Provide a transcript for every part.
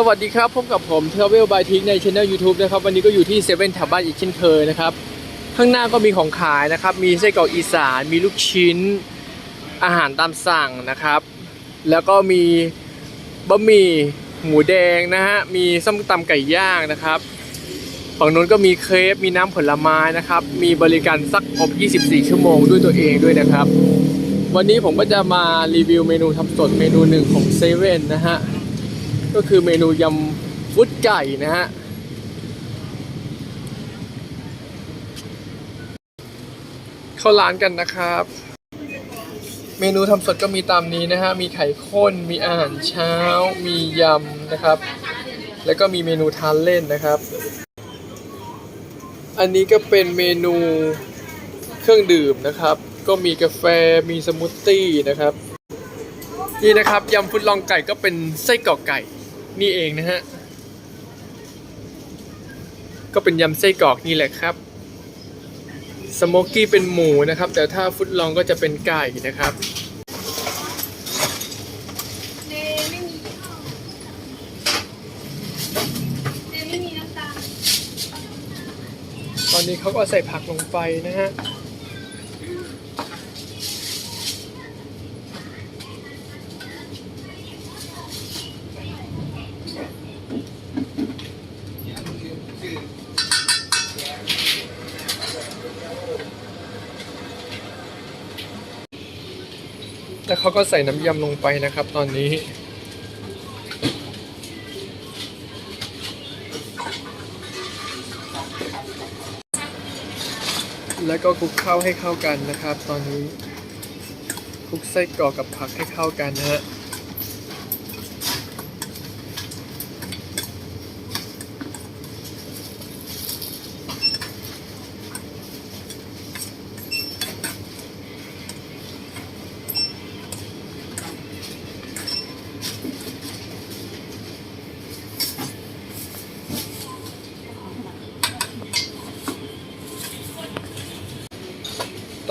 สวัสดีครับพบกับผม Travel by Tik ในช anel YouTube นะครับวันนี้ก็อยู่ที่เซเว่นแถวบ้านอีกเช่นเคยนะครับข้างหน้าก็มีของขายนะครับ มีไส้กรอกอีสานมีลูกชิ้น อาหารตามสั่งนะครับ แล้วก็มีบะหมี่หมูแดงนะฮะมีส้มตำไก่ย่างนะครับฝั่งนู้นก็มีเครปมีน้ำผลไม้นะครับ มีบริการซักอบ 24 ชั่วโมงด้วยตัวเองด้วยนะครับ วันนี้ผมก็จะมารีวิวเมนูทำสดเมนูหนึ่งของเซเว่นนะฮะ ก็คือเมนูยำฟุตไก่นะฮะเข้าร้านกันนะครับ เมนูทำสดก็มีตามนี้นะฮะ มีไข่ข้น มีอาหารเช้า มียำนะครับ แล้วก็มีเมนูทานเล่นนะครับ อันนี้ก็เป็นเมนูเครื่องดื่มนะครับ ก็มีกาแฟ มีสมูทตี้นะครับ นี่นะครับยำฟุตลองไก่ก็เป็นไส้กรอกไก่นี่เองนะฮะ ก็เป็นยำไส้กรอกนี่แหละครับ สโมกกี้เป็นหมูนะครับ แต่ถ้าฟุตลองก็จะเป็นไก่นะครับเนไม่มีเนไม่มีน้ำตาลตอนนี้เขาก็ใส่ผักลงไปนะฮะ แล้วเขาก็ใส่น้ำยำลงไปนะครับ ตอนนี้แล้วก็คลุกเข้าให้เข้ากันนะครับ ตอนนี้คลุกไส้กรอกกับผักให้เข้ากันนะฮะ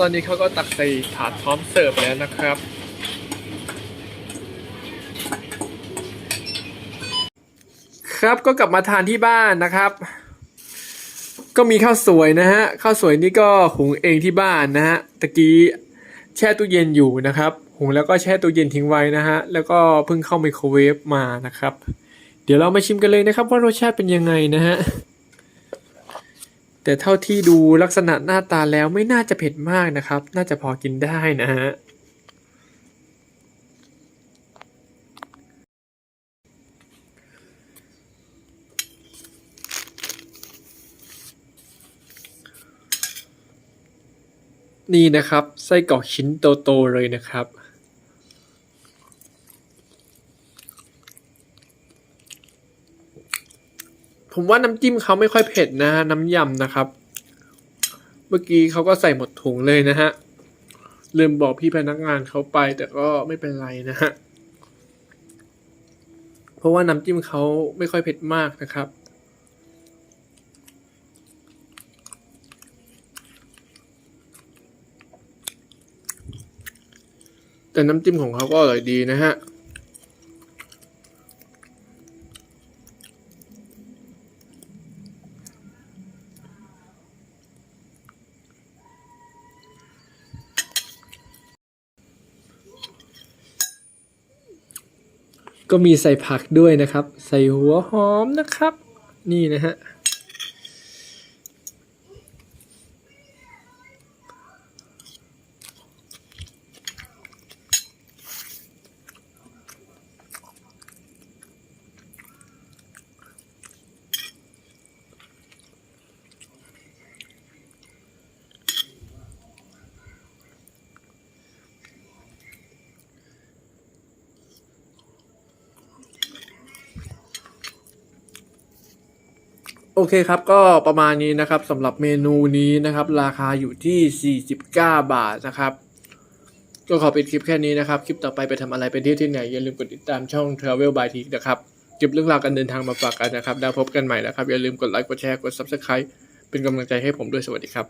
ตอนนี้เขาก็ตักใส่ถาดพร้อมเสิร์ฟแล้วนะครับ ครับก็กลับมาทานที่บ้านนะครับ ก็มีข้าวสวยนะฮะข้าวสวยนี่ก็หุงเองที่บ้านนะฮะตะกี้แช่ตู้เย็นอยู่นะครับ หุงแล้วก็แช่ตู้เย็นทิ้งไว้นะฮะแล้วก็เพิ่งเข้าไมโครเวฟมานะครับ เดี๋ยวเรามาชิมกันเลยนะครับว่ารสชาติเป็นยังไงนะฮะ แต่เท่าที่ดูลักษณะหน้าตาแล้วไม่น่าจะเผ็ดมากนะครับ น่าจะพอกินได้นะฮะนี่นะครับไส้กรอกชิ้นโตๆเลยนะครับ ผมว่าน้ำจิ้มเขาไม่ค่อยเผ็ดนะฮะน้ำยำนะครับ เมื่อกี้เขาก็ใส่หมดถุงเลยนะฮะลืมบอกพี่พนักงานเขาไป แต่ก็ไม่เป็นไรนะฮะเพราะว่าน้ำจิ้มเขาไม่ค่อยเผ็ดมากนะครับแต่น้ำจิ้มของเขาก็อร่อยดีนะฮะ ก็มีใส่ผักด้วยนะครับ ใส่หัวหอมนะครับ นี่นะฮะ โอเคครับก็ประมาณนี้นะครับสำหรับเมนูนี้นะครับ ราคาอยู่ที่ 49 บาทนะครับ ก็ขอปิดคลิปแค่นี้นะครับ คลิปต่อไปไปทำอะไรไปเที่ยวที่ไหน อย่าลืมกดติดตามช่อง Travel by Tik นะครับเก็บเรื่องราวการเดินทางมาฝากกันนะครับ แล้วพบกันใหม่นะครับ อย่าลืมกดไลค์กดแชร์กด Subscribe เป็นกำลังใจให้ผมด้วยสวัสดีครับ